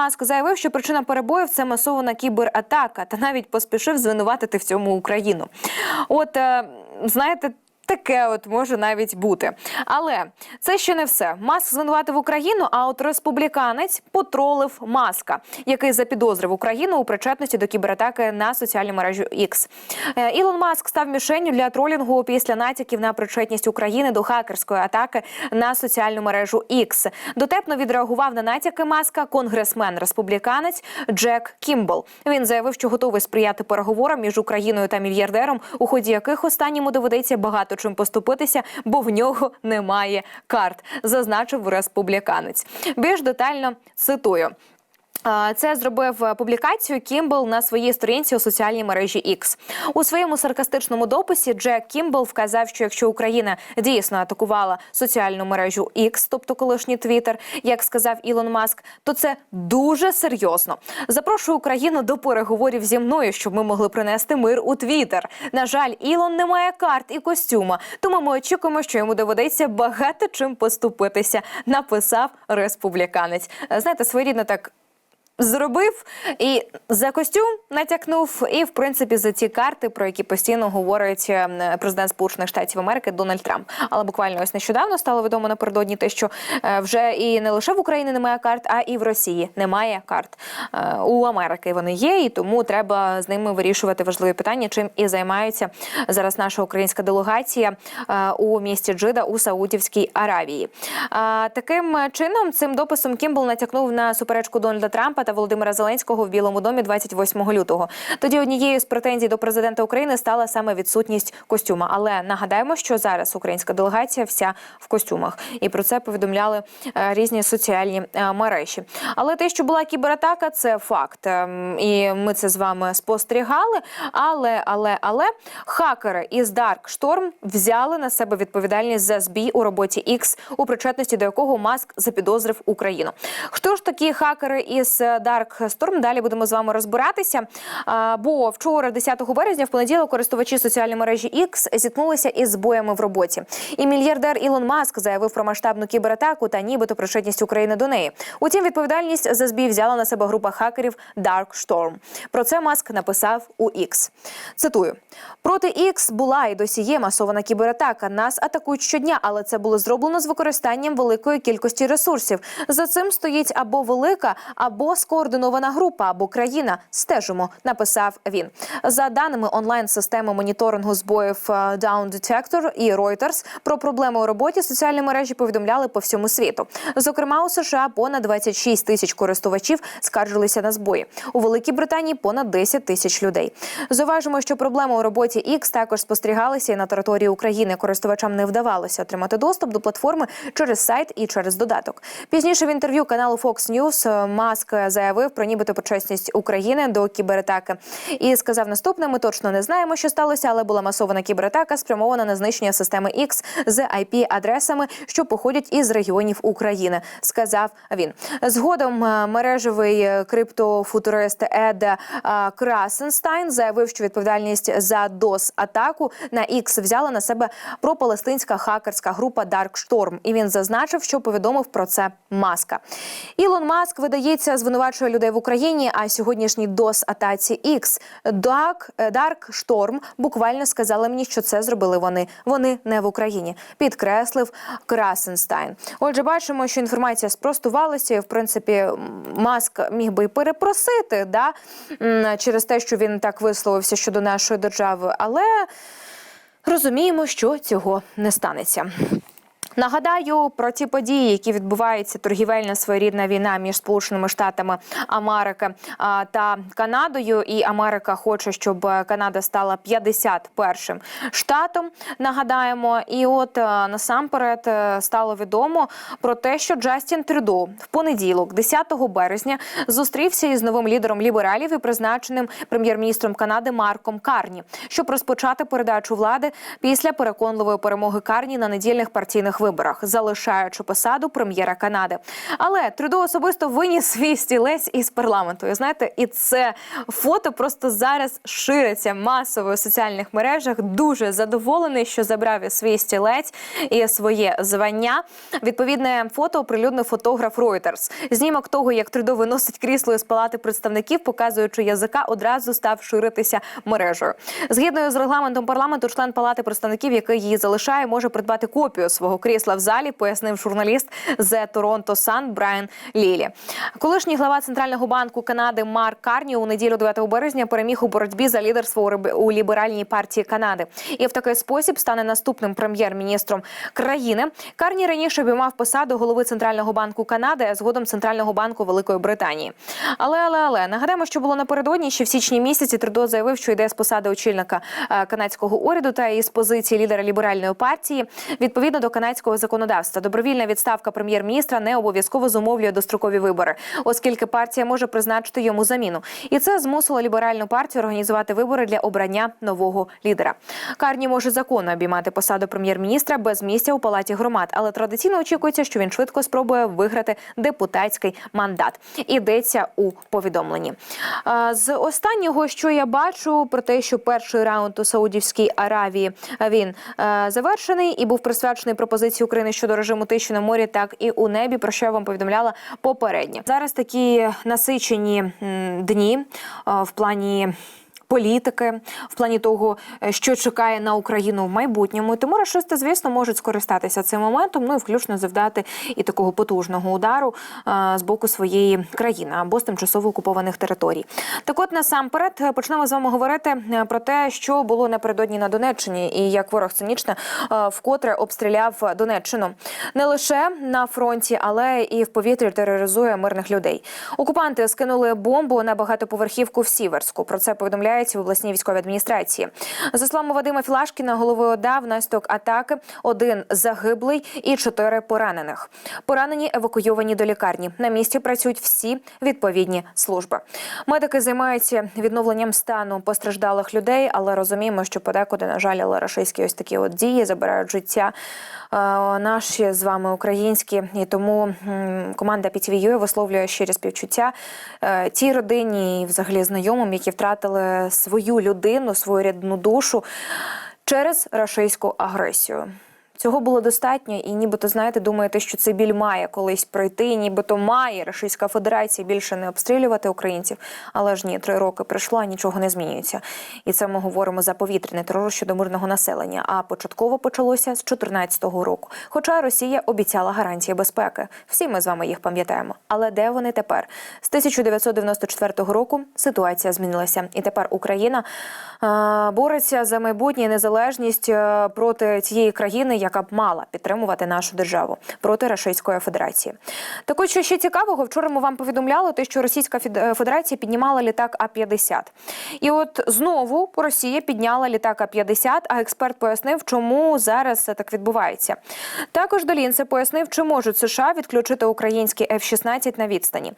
Маск заявив, що причина перебоїв це масована кібератака, та навіть поспішив звинуватити в цьому Україну. От е, знаєте. Таке от може навіть бути, але це ще не все. Маск звинуватив Україну. А от республіканець потролив маска, який запідозрив Україну у причетності до кібератаки на соціальну мережу X. Е, Ілон Маск став мішенню для тролінгу після натяків на причетність України до хакерської атаки на соціальну мережу X. Дотепно відреагував на натяки маска конгресмен республіканець Джек Кімбл. Він заявив, що готовий сприяти переговорам між Україною та мільярдером, у ході яких останньому доведеться багато чим поступитися, бо в нього немає карт, зазначив республіканець. Більш детально цитую. Це зробив е, публікацію Кімбл на своїй сторінці у соціальній мережі X. У своєму саркастичному дописі Джек Кімбл вказав, що якщо Україна дійсно атакувала соціальну мережу X, тобто колишній Твіттер, як сказав Ілон Маск, то це дуже серйозно. Запрошую Україну до переговорів зі мною, щоб ми могли принести мир у Твіттер. На жаль, Ілон не має карт і костюма, тому ми очікуємо, що йому доведеться багато чим поступитися. Написав республіканець. Знаєте, своєрідно так зробив і за костюм натякнув, і в принципі за ті карти, про які постійно говорить е, президент Сполучених Штатів Америки Дональд Трамп. Але буквально ось нещодавно стало відомо напередодні те, що е, вже і не лише в Україні немає карт, а і в Росії немає карт. Е, У Америки вони є, і тому треба з ними вирішувати важливі питання, чим і займається зараз наша українська делегація у місті Джида у Саудівській Аравії. Таким чином, цим дописом Кімбл натякнув на суперечку Дональда Трампа та Володимира Зеленського в Білому домі 28 лютого. Тоді однією з претензій до президента України стала саме відсутність костюма. Але нагадаємо, що зараз українська делегація вся в костюмах, і про це повідомляли е, різні соціальні е, мережі. Але те, що була кібератака, це факт, Ем, і ми це з вами спостерігали. Але, але, але хакери із Dark Storm взяли на себе відповідальність за збій у роботі X, у причетності до якого Маск запідозрив Україну. Хто ж такі хакери із Dark Storm? Далі будемо з вами розбиратися. Бо вчора, 10 березня, в понеділок, користувачі соціальної мережі X зіткнулися із збоями в роботі. І мільярдер Ілон Маск заявив про масштабну кібератаку та нібито причетність України до неї. Утім, відповідальність за збій взяла на себе група хакерів Dark Storm. Про це Маск написав у X. Цитую: проти X була і досі є масована кібератака. Нас атакують щодня, але це було зроблено з використанням великої кількості ресурсів. За цим стоїть або велика, або скоординована група, або країна. Стежимо, написав він. За даними онлайн-системи моніторингу збоїв е, Down Detector і Reuters, про проблеми у роботі соціальні мережі повідомляли по всьому світу. Зокрема, у США понад 26 тисяч користувачів скаржилися на збої. У Великій Британії понад 10 тисяч людей. Зауважимо, що проблеми у роботі X також спостерігалися і на території України. Користувачам не вдавалося отримати доступ до платформи через сайт і через додаток. Пізніше в інтерв'ю каналу Fox News е, Маск заявив про нібито причесність України до кібератаки і сказав наступне: ми точно не знаємо, що сталося, але була масована кібератака, спрямована на знищення системи X з IP-адресами, що походять із регіонів України. Сказав він. Згодом е, мережевий е, криптофутурист Ед е, Красенстайн заявив, що відповідальність за дос атаку на X взяла на себе пропалестинська хакерська група Dark Storm. І він зазначив, що повідомив про це маска. Ілон Маск видається звинувачує людей в Україні. А сьогоднішній дос атаці X Dark, Dark Storm буквально сказали мені, що це зробили вони. Вони не в Україні. Підкреслив Красенстайн. Отже, бачимо, що інформація спростувалася, і в принципі Маск міг би і перепросити да, через те, що він так висловився щодо нашої держави, але розуміємо, що цього не станеться. Нагадаю про ті події, які відбуваються торгівельна своєрідна війна між Сполученими Штатами Америки та Канадою. І Америка хоче, щоб Канада стала 51-м штатом. Нагадаємо, і от е, насамперед е, стало відомо про те, що Джастін Трюдо в понеділок, 10 березня, зустрівся із новим лідером лібералів і призначеним прем'єр-міністром Канади Марком Карні, щоб розпочати передачу влади після переконливої перемоги Карні на недільних партійних виборах. Виборах, залишаючи посаду прем'єра Канади. Але Трюдо особисто виніс свій стілець із парламенту. І знаєте, і це фото просто зараз шириться масово у соціальних мережах. Дуже задоволений, що забрав і свій стілець і своє звання. Відповідне фото оприлюднив фотограф Reuters. Знімок того, як Трюдо виносить крісло із палати представників, показуючи язика, одразу став ширитися мережею. Згідно з регламентом парламенту, член палати представників, який її залишає, може придбати копію свого крісла в залі, пояснив журналіст з Торонто Сан Брайан Лілі. Колишній глава центрального банку Канади Марк Карні у неділю 9 березня переміг у боротьбі за лідерство у ліберальній партії Канади і в такий спосіб стане наступним прем'єр-міністром країни. Карні раніше обіймав посаду голови центрального банку Канади, а згодом центрального банку Великої Британії. Але але але нагадаємо, що було напередодні, що в січні місяці Трудо заявив, що йде з посади очільника е, канадського уряду та із позиції лідера ліберальної партії відповідно до канадського законодавства. Добровільна відставка прем'єр-міністра не обов'язково зумовлює дострокові вибори, оскільки партія може призначити йому заміну. І це змусило ліберальну партію організувати вибори для обрання нового лідера. Карні може законно обіймати посаду прем'єр-міністра без місця у палаті громад, але традиційно очікується, що він швидко спробує виграти депутатський мандат. Ідеться у повідомленні. З останнього, що я бачу, про те, що перший раунд у Саудівській Аравії він завершений і був присвячений пропозиції України щодо режиму тиші на морі, так і у небі. Про що я вам повідомляла попередньо. Зараз такі насичені дні е, в плані. Політики в плані того, е, що чекає на Україну в майбутньому, тому рашисти, звісно, можуть скористатися цим моментом, ну і включно завдати і такого потужного удару е, з боку своєї країни або з тимчасово окупованих територій. Так, от насамперед е, почнемо з вами говорити про те, що було напередодні на Донеччині, і як ворог цинічно вкотре обстріляв Донеччину не лише на фронті, але і в повітрі тероризує мирних людей. Окупанти скинули бомбу на багатоповерхівку в Сіверську. Про це повідомляється в обласній військовій адміністрації. За словами Вадима Філашкіна, головою ОДА внаслідок атаки один загиблий і чотири поранених. Поранені евакуйовані до лікарні. На місці працюють всі відповідні служби. Медики займаються відновленням стану постраждалих людей, але розуміємо, що подекуди, на жаль, але рашистські ось такі от дії забирають життя е, наші з вами українські, і тому команда PTV.ua висловлює щирі співчуття е, тій родині і взагалі знайомим, які втратили свою людину, свою рідну душу через рашистську агресію. Цього було достатньо, і нібито знаєте, думаєте, що цей біль має колись пройти, нібито має Російська Федерація більше не обстрілювати українців. Але ж ні, три роки пройшло, а нічого не змінюється. І це ми говоримо за повітряний терор щодо мирного населення. А початково почалося з 2014 року. Хоча Росія обіцяла гарантії безпеки. Всі ми з вами їх пам'ятаємо. Але де вони тепер? З 1994 року ситуація змінилася, і тепер Україна бореться за майбутнє незалежність е, проти цієї країни, б мала підтримувати нашу державу проти Російської Федерації. Так от, що ще цікавого, вчора ми вам повідомляли те, що Російська е, Федерація піднімала літак А-50. І от знову Росія підняла літак А-50, а експерт пояснив, чому зараз це так відбувається. Також Долінце пояснив, чи можуть США відключити український F-16 на відстані.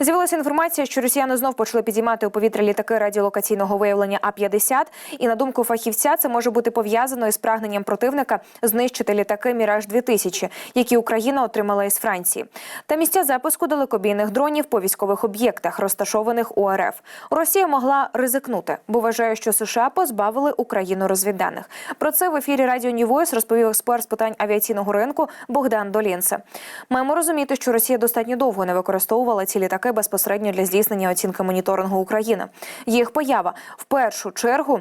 З'явилася інформація, що росіяни знов почали підіймати у повітря літаки радіолокаційного виявлення А-50, і на думку фахівця, це може бути пов'язано із прагненням противника знищити літаки Міраж 2000 які Україна отримала із Франції, та місця запуску далекобійних дронів по військових об'єктах, розташованих у РФ. Росія могла ризикнути, бо вважає, що США позбавили Україну розвідданих. Про це в ефірі Радіо Ньювойс розповів експерт з питань авіаційного ринку Богдан Долінце. Маємо розуміти, що Росія достатньо довго не використовувала ці літаки безпосередньо для здійснення оцінки моніторингу України. Їх поява в першу чергу.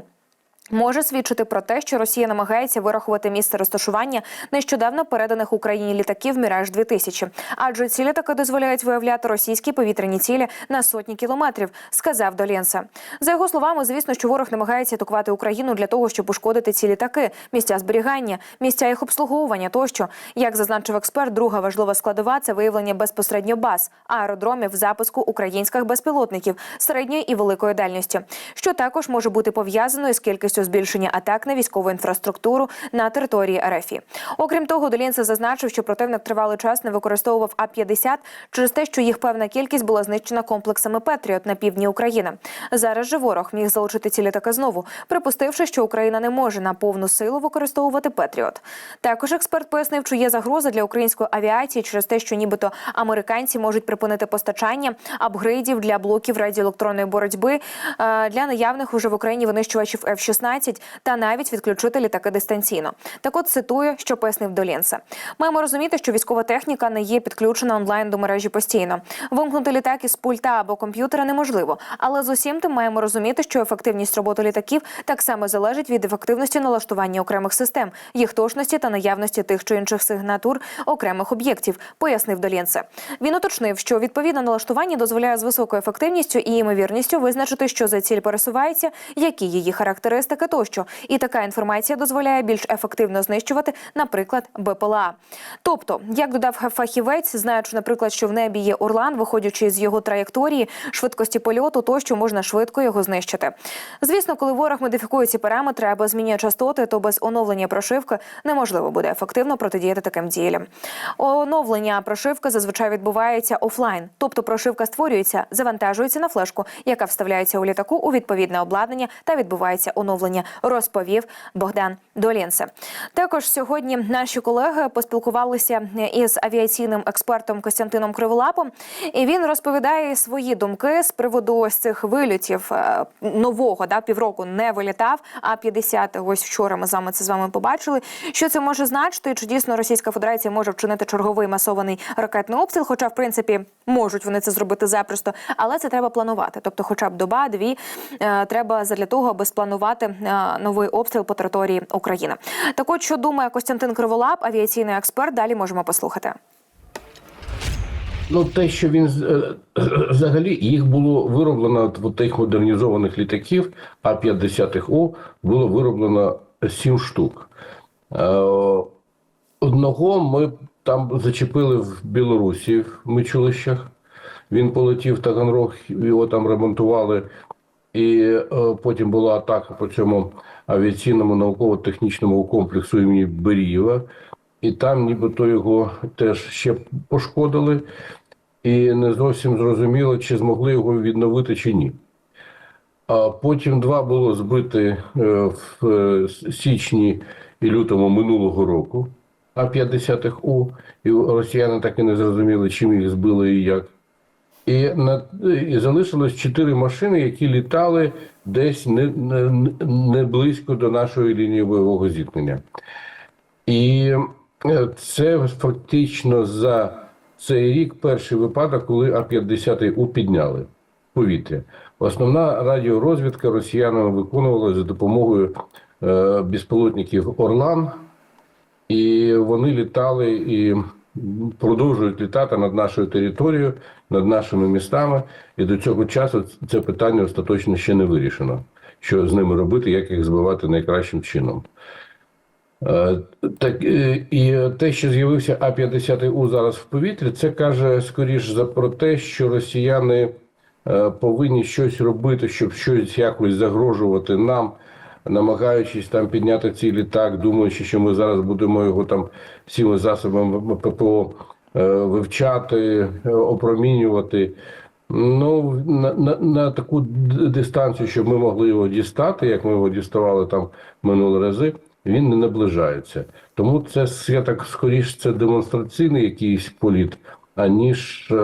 Може свідчити про те, що Росія намагається вирахувати місце розташування нещодавно переданих Україні літаків Міраж 2000 адже ці літаки дозволяють виявляти російські повітряні цілі на сотні кілометрів, сказав Долєнса. За його словами, звісно, що ворог намагається атакувати Україну для того, щоб ушкодити ці літаки, місця зберігання, місця їх обслуговування тощо. Як зазначив експерт, друга важлива складова це виявлення безпосередньо баз аеродромів запуску українських безпілотників середньої і великої дальності, що також може бути пов'язано із кількістю можливістю збільшення атак на військову інфраструктуру на території РФ. Окрім того, Долінце зазначив, що противник тривалий час не використовував А-50 через те, що їх певна кількість була знищена комплексами Петріот на півдні України. Зараз же ворог міг залучити ці літаки знову, припустивши, що Україна не може на повну силу використовувати Петріот. Також експерт пояснив, що є загроза для української авіації через те, що нібито американці можуть припинити постачання апгрейдів для блоків радіоелектронної боротьби е, для наявних уже в Україні винищувачів F-16 та навіть відключити літаки дистанційно. Так от цитую, що пояснив Долінце. Маємо розуміти, що військова техніка не є підключена онлайн до мережі постійно. Вимкнути літак із пульта або комп'ютера неможливо, але з усім тим маємо розуміти, що ефективність роботи літаків так само залежить від ефективності налаштування окремих систем, їх точності та наявності тих чи інших сигнатур окремих об'єктів, пояснив Долінце. Він уточнив, що відповідне налаштування дозволяє з високою ефективністю і ймовірністю визначити, що за ціль пересувається, які її характеристики тощо. І така інформація дозволяє більш ефективно знищувати, наприклад, БПЛА. Тобто, як додав фахівець, знаючи, наприклад, що в небі є Орлан, виходячи з його траєкторії, швидкості польоту, тощо можна швидко його знищити. Звісно, коли ворог модифікує ці параметри або змінює частоти, то без оновлення прошивки неможливо буде ефективно протидіяти таким діям. Оновлення прошивки зазвичай відбувається офлайн, тобто прошивка створюється, завантажується на флешку, яка вставляється у літаку у відповідне обладнання та відбувається оновлення, розповів Богдан Долінце. Також сьогодні наші колеги поспілкувалися із авіаційним експертом Костянтином Криволапом, і він розповідає свої думки з приводу ось цих вильотів е, нового да півроку не вилітав. А 50 ось вчора ми з вами це з вами побачили. Що це може значити? Чи дійсно Російська Федерація може вчинити черговий масований ракетний обстріл? Хоча, в принципі, можуть вони це зробити запросто, але це треба планувати. Тобто, хоча б доба, дві е, треба задля того, аби спланувати е, новий обстріл по території України. Так от, що думає Костянтин Криволап, авіаційний експерт. Далі можемо послухати. Ну, те, що він е, взагалі їх було вироблено от тих модернізованих літаків А-50О було вироблено сім штук. Е, Одного ми там зачепили в Білорусі в Мичулищах. Він полетів в Таганрог, його там ремонтували. І е, потім була атака по цьому авіаційному науково-технічному комплексу імені Берієва. І там нібито його теж ще пошкодили, і не зовсім зрозуміло, чи змогли його відновити чи ні. А потім два було збити е, в е, січні і лютому минулого року, а 50-х у і росіяни так і не зрозуміли, чим їх збили і як. І, на, і залишилось чотири машини, які літали десь не, не, не близько до нашої лінії бойового зіткнення. І е, це фактично за цей рік перший випадок, коли А-50У підняли повітря. Основна радіорозвідка росіянами виконувалася за допомогою е, безпілотників Орлан, і вони літали і продовжують літати над нашою територією, над нашими містами. І до цього часу це питання остаточно ще не вирішено. Що з ними робити, як їх збивати найкращим чином. Е, Так, е, і те, що з'явився А-50У зараз в повітрі, це каже скоріш за про те, що росіяни е, повинні щось робити, щоб щось якось загрожувати нам, намагаючись там підняти цей літак, думаючи, що ми зараз будемо його там всіми засобами ППО е, вивчати, е, опромінювати. Ну, на, на, на таку дистанцію, щоб ми могли його дістати, як ми його діставали там минулі рази, він не наближається. Тому це я так скоріш це демонстраційний якийсь політ, аніж е,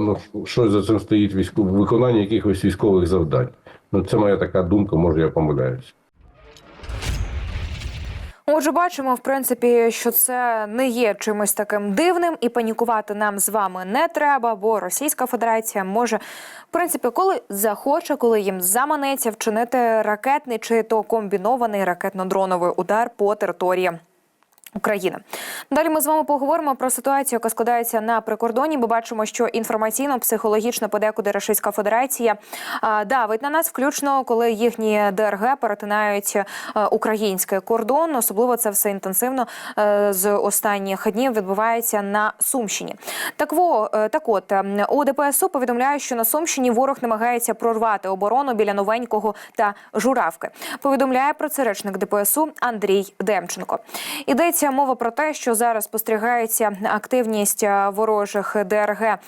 ну, щось за цим стоїть військо, виконання якихось військових завдань. Ну, це моя така думка, може я помиляюсь. Отже, бачимо, в принципі, що це не є чимось таким дивним, і панікувати нам з вами не треба, бо Російська Федерація може, в принципі, коли захоче, коли їм заманеться вчинити ракетний чи то комбінований ракетно-дроновий удар по території України. Далі ми з вами поговоримо про ситуацію, яка складається на прикордоні. Ми бачимо, що інформаційно, психологічно подекуди Російська Федерація давить на нас, включно коли їхні ДРГ перетинають е, український кордон. Особливо це все інтенсивно е, з останніх днів відбувається на Сумщині. Так во е, так, от у ДПСУ повідомляють, що на Сумщині ворог намагається прорвати оборону біля новенького та журавки. Повідомляє про це речник ДПСУ Андрій Демченко. Йдеться мова про те, що зараз спостерігається активність е, ворожих ДРГ е,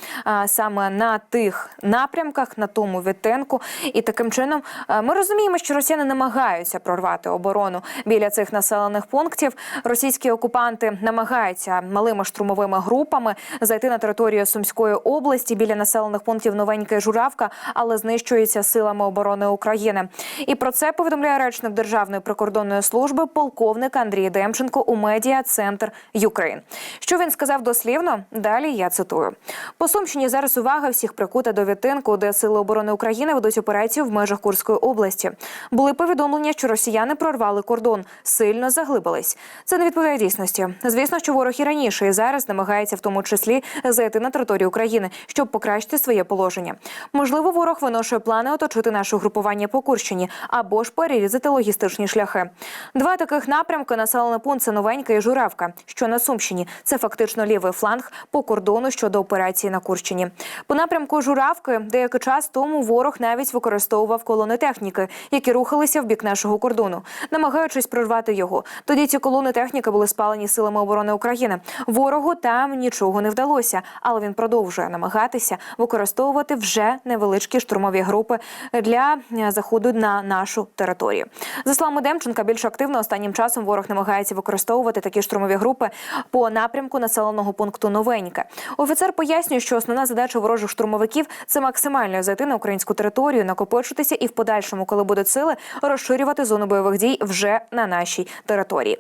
саме на тих напрямках, на тому відтинку. І таким чином е, ми розуміємо, що росіяни намагаються прорвати оборону біля цих населених пунктів. Російські окупанти намагаються малими штурмовими групами зайти на територію Сумської області біля населених пунктів Новенька Журавка, але знищується силами оборони України. І про це повідомляє речник Державної прикордонної служби полковник Андрій Демченко у медіа Центр Юкрейн. Що він сказав дослівно? Далі я цитую: по Сумщині зараз увага всіх прикута до відтинку, де сили оборони України ведуть операцію в межах Курської області. Були повідомлення, що росіяни прорвали кордон, сильно заглибились. Це не відповідає дійсності. Звісно, що ворог і раніше і зараз намагається в тому числі зайти на територію України, щоб покращити своє положення. Можливо, ворог виношує плани оточити наше групування по Курщині або ж перерізати логістичні шляхи. Два таких напрямки населений пункт це Новенька і Журавка, що на Сумщині. Це фактично лівий фланг по кордону щодо операції на Курщині. По напрямку Журавки деякий час тому ворог навіть використовував колони техніки, які рухалися в бік нашого кордону, намагаючись прорвати його. Тоді ці колони техніки були спалені силами оборони України. Ворогу там нічого не вдалося, але він продовжує намагатися використовувати вже невеличкі штурмові групи для е, заходу на нашу територію. За словами Демченка, більш активно останнім часом ворог намагається використовувати такі штурмові групи по напрямку населеного пункту Новеньке. Офіцер пояснює, що основна задача ворожих штурмовиків це максимально зайти на українську територію, накопичитися і в подальшому, коли будуть сили, розширювати зону бойових дій вже на нашій території.